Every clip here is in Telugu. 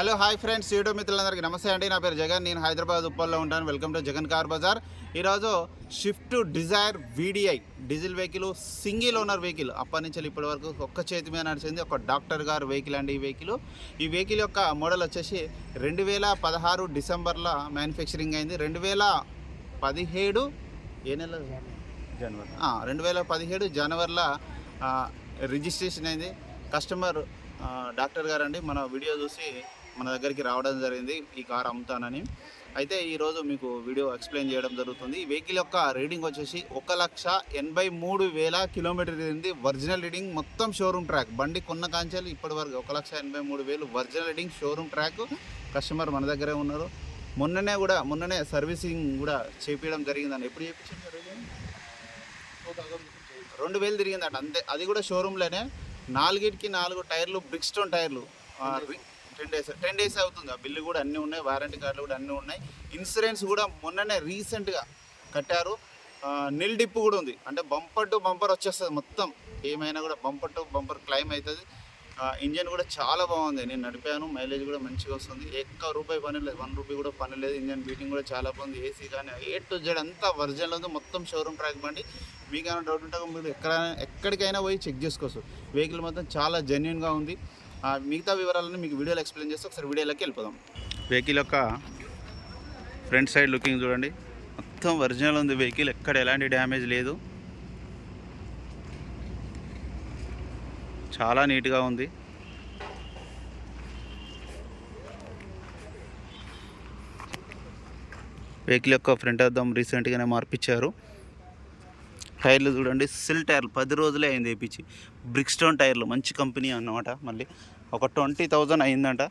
హలో హాయ్ ఫ్రెండ్స్ యూట్యూబ్ మిత్రులందరికీ నమస్తే అండి. నా పేరు జగన్ నేను హైదరాబాద్ ఉప్పల్లో ఉంటాను. Welcome to Jagan car bazaar. ఈరోజు Swift Dzire VDI diesel vehicle single owner vehicle. అప్పటి నుంచి ఇప్పటి వరకు ఒక్క చేతి మీద నడిచింది ఒక డాక్టర్ గారు వెహికల్ అండి ఈ వెహికల్. ఈ వెహికల్ యొక్క మోడల్ వచ్చేసి రెండు వేల పదహారు డిసెంబర్లో మ్యానుఫ్యాక్చరింగ్ అయింది. రెండు వేల పదిహేడు ఏ నెల? జనవరి. రెండు వేల పదిహేడు జనవరిలో రిజిస్ట్రేషన్ అయింది. కస్టమర్ డాక్టర్ గారు అండి మన వీడియో చూసి మన దగ్గరికి రావడం జరిగింది ఈ కార్ అమ్ముతానని. అయితే ఈరోజు మీకు వీడియో ఎక్స్ప్లెయిన్ చేయడం జరుగుతుంది. ఈ వెహికల్ యొక్క రీడింగ్ వచ్చేసి ఒక లక్ష ఎనభై మూడు వేల కిలోమీటర్ తిరిగింది ఒరిజినల్ రీడింగ్ మొత్తం షోరూమ్ ట్రాక్. బండి కొన్న కాంచాలు ఇప్పటి వరకు ఒక లక్ష ఎనభై మూడు వేలు original reading showroom track. Customer మన దగ్గరే ఉన్నారు. మొన్ననే కూడా మొన్ననే సర్వీసింగ్ కూడా చేపించడం జరిగిందండి. ఎప్పుడు చేయించారు. రెండు వేలు తిరిగిందట అంతే. అది కూడా షోరూంలోనే నాలుగిటికి నాలుగు టైర్లు బ్రిక్ స్టోన్ టైర్లు టెన్ డేస్ టెన్ డేస్ అవుతుంది? ఆ బిల్లు కూడా అన్నీ ఉన్నాయి వారంటీ కార్డులు కూడా అన్నీ ఉన్నాయి. ఇన్సూరెన్స్ కూడా మొన్ననే రీసెంట్గా కట్టారు. నిల్ డిప్ కూడా ఉంది. అంటే బంపర్ టు బంపర్ వచ్చేస్తుంది మొత్తం. ఏమైనా కూడా బంపర్ టు బంపర్ క్లైమ్ అవుతుంది. ఇంజన్ కూడా చాలా బాగుంది. నేను నడిపాను మైలేజ్ కూడా మంచిగా వస్తుంది. ఎక్క రూపాయి పని లేదు వన్ రూపీ కూడా పని లేదు. ఇంజన్ బీటింగ్ కూడా చాలా బాగుంది. ఏసీ కానీ ఏ టు జెడ్ అంతా వర్జన్లో ఉంది. మొత్తం షోరూమ్ ట్రాక్ బండి. మీకు ఏమైనా డౌట్ ఉంటే మీరు ఎక్కడ ఎక్కడికైనా పోయి చెక్ చేసుకోవచ్చు. వెహికల్ మొత్తం చాలా జెన్యున్గా ఉంది. ఆ, మిగతా వివరాలను మీకు వీడియోలో ఎక్స్ప్లెయిన్ చేస్తే ఒకసారి వీడియోలోకి వెళ్ళిపోదాం. వెహికల్ యొక్క ఫ్రంట్ సైడ్ లుకింగ్ చూడండి. మొత్తం ఒరిజినల్ ఉంది వెహికల్ ఎక్కడ ఎలాంటి డ్యామేజ్ లేదు. చాలా నీట్గా ఉంది. వెహికల్ యొక్క ఫ్రంట్ అద్దం రీసెంట్గానే మార్పిచ్చారు. టైర్లు చూడండి సిల్ టైర్లు. పది రోజులే అయింది వేయించి బ్రిక్స్టోన్ టైర్లు మంచి కంపెనీ అన్నమాట మళ్ళీ. ఒక ట్వంటీ థౌజండ్ అయిందంట.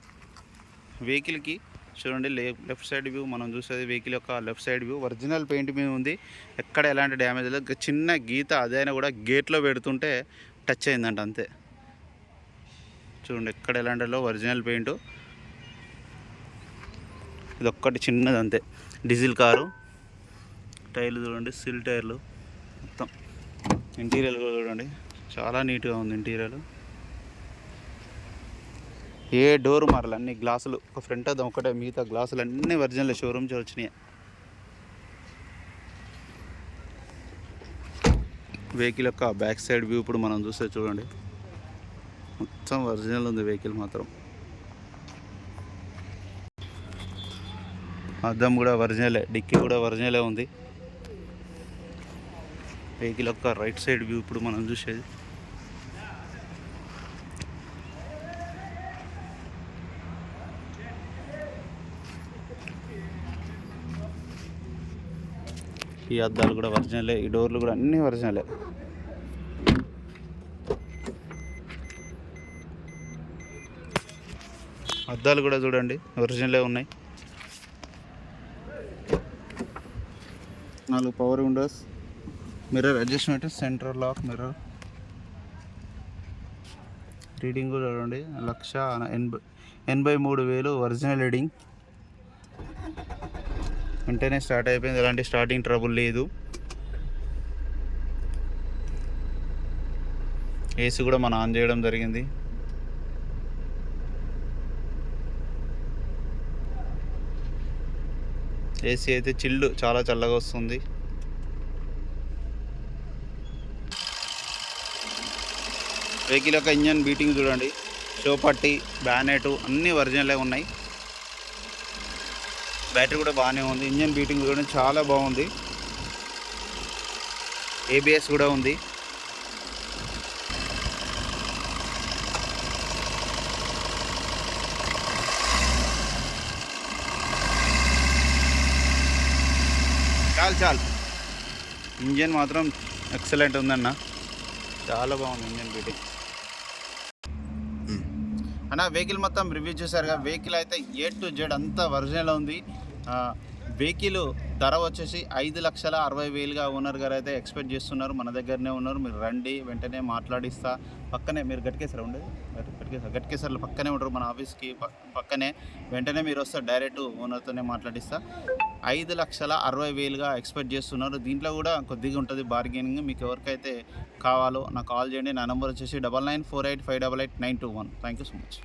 వెహికల్కి చూడండి లే లెఫ్ట్ సైడ్ వ్యూ మనం చూసేది వెహికల్ యొక్క left side view. Original paint మీద ఉంది. ఎక్కడ ఎలాంటి డ్యామేజ్ లేదు. చిన్న గీత అదైనా కూడా గేట్లో పెడుతుంటే టచ్ అయిందంట అంతే. చూడండి ఎక్కడ ఎలాంటిలో ఒరిజినల్ పెయింట్ ఇది ఒక్కటి చిన్నది అంతే. Diesel car. టైర్లు చూడండి సిల్ టైర్లు. మొత్తం. ఇంటీరియర్ కూడా చూడండి. చాలా నీట్గా ఉంది ఇంటీరియర్ ఏ డోర్ మారలు అన్ని గ్లాసులు ఒక ఫ్రంట్ అద్దం ఒకటే మిగతా గ్లాసులు అన్నీ ఒరిజినల్ షోరూమ్ వచ్చినాయి. వెహికల్ యొక్క బ్యాక్ సైడ్ వ్యూ ఇప్పుడు మనం చూస్తే చూడండి. మొత్తం ఒరిజినల్ ఉంది వెహికల్ మాత్రం. అద్దం కూడా ఒరిజినలే డిక్కీ కూడా ఒరిజినలే ఉంది. వెహికల్ యొక్క రైట్ సైడ్ వ్యూ ఇప్పుడు మనం చూసేది. ఈ అద్దాలు కూడా ఒరిజినలే ఈ డోర్లు కూడా అన్నీ ఒరిజినలే. అద్దాలు కూడా చూడండి ఒరిజినలే ఉన్నాయి. నాలుగు power windows. Mirror adjustment centre lock mirror reading కూడా చూడండి. లక్ష ఎనభై ఎనభై మూడు వేలు ఒరిజినల్ రీడింగ్ వెంటనే స్టార్ట్ అయిపోయింది. ఎలాంటి స్టార్టింగ్ ట్రబుల్ లేదు. ఏసీ కూడా మనం ఆన్ చేయడం జరిగింది. ఏసీ అయితే చిల్లు చాలా చల్లగా వస్తుంది. వెహికల్ యొక్క ఇంజన్ బీటింగ్ చూడండి. షో పట్టి బ్యానెట్ అన్నీ ఒరిజినలే ఉన్నాయి. బ్యాటరీ కూడా బాగానే ఉంది. ఇంజన్ బీటింగ్ చూడండి చాలా బాగుంది. ఏబిఎస్ కూడా ఉంది. చాలు చాలు. ఇంజన్ మాత్రం ఎక్సలెంట్ ఉందన్న. చాలా బాగుంది ఇంజన్ బీటింగ్. అన్న వెహికల్ మొత్తం రివ్యూ చూసారుగా వెహికల్ అయితే ఏ టు జెడ్ అంతా ఒరిజినల్ ఉంది. వెహికల్ ధర వచ్చేసి ఐదు లక్షల అరవై వేలుగా ఓనర్ గారు అయితే ఎక్స్పెక్ట్ చేస్తున్నారు. మన దగ్గరనే ఉన్నారు. మీరు రండి వెంటనే మాట్లాడిస్తా. పక్కనే మీరు గట్కేసర ఉండేది. గట్కేసర్ గట్కేసార్లు పక్కనే ఉంటారు మన ఆఫీస్కి పక్కనే. వెంటనే మీరు వస్తే డైరెక్ట్ ఓనర్తోనే మాట్లాడిస్తా. ఐదు లక్షల అరవై వేలుగా ఎక్స్పెక్ట్ చేస్తున్నారు. దీంట్లో కూడా కొద్దిగా ఉంటుంది బార్గెనింగ్ మీకు ఎవరికైతే కావాలో నాకు కాల్ చేయండి. నా నెంబర్ వచ్చేసి double nine four eight five double eight nine two one. Thank you so much.